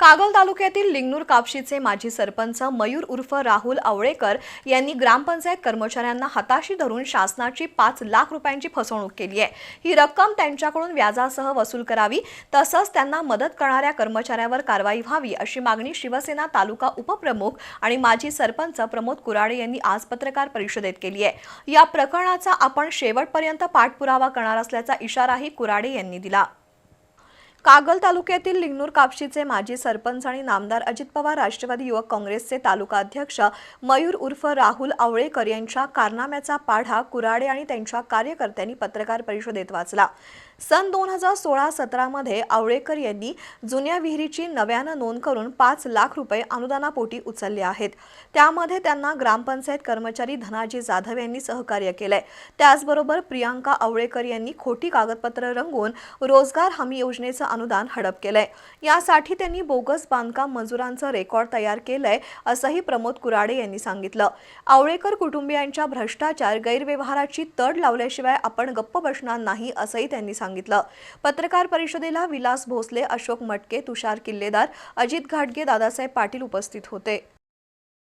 कागल तालुक्यातील लिंगनूर कापशीचे माजी सरपंच मयूर उर्फ राहुल आवळेकर यांनी ग्रामपंचायत कर्मचाऱ्यांना हाताशी धरून शासनाची पाच लाख रुपयांची फसवणूक केली आहे. ही रक्कम त्यांच्याकडून व्याजासह वसूल करावी तसंच त्यांना मदत करणाऱ्या कर्मचाऱ्यावर कारवाई व्हावी अशी मागणी शिवसेना तालुका उपप्रमुख आणि माजी सरपंच प्रमोद कुराडे यांनी आज पत्रकार परिषदेत केली आहे. या प्रकरणाचा आपण शेवटपर्यंत पाठपुरावा करणार असल्याचा इशाराही कुराडे यांनी दिला. कागल तालुक्यातील लिंगनूर कापशीचे माजी सरपंच आणि नामदार अजित पवार राष्ट्रवादी युवक काँग्रेसचे तालुका अध्यक्ष मयूर उर्फ राहुल आवळेकर यांच्या कारनाम्याचा पाढा कुराडे आणि त्यांच्या कार्यकर्त्यांनी पत्रकार परिषदेत वाचला. सन दोन हजार सोळा सतरामध्ये आवळेकर यांनी जुन्या विहिरीची नव्यानं नोंद करून पाच लाख रुपये अनुदानापोटी उचलले आहेत. त्यामध्ये त्यांना ग्रामपंचायत कर्मचारी धनाजी जाधव यांनी सहकार्य केलंय. त्याचबरोबर प्रियांका आवळेकर यांनी खोटी कागदपत्र रंगवून रोजगार हमी योजनेचं अनुदान हडप केलंय. यासाठी त्यांनी बोगस बांधकाम मजुरांचं रेकॉर्ड तयार केलंय असंही प्रमोद कुराडे यांनी सांगितलं. आवळेकर कुटुंबियांच्या भ्रष्टाचार गैरव्यवहाराची तड लावल्याशिवाय आपण गप्प बसणार नाही असंही त्यांनी सांगितलं. पत्रकार परिषदेला विलास भोसले अशोक मटके तुषार किल्लेदार अजित घाटगे दादासाहेब पाटील उपस्थित होते.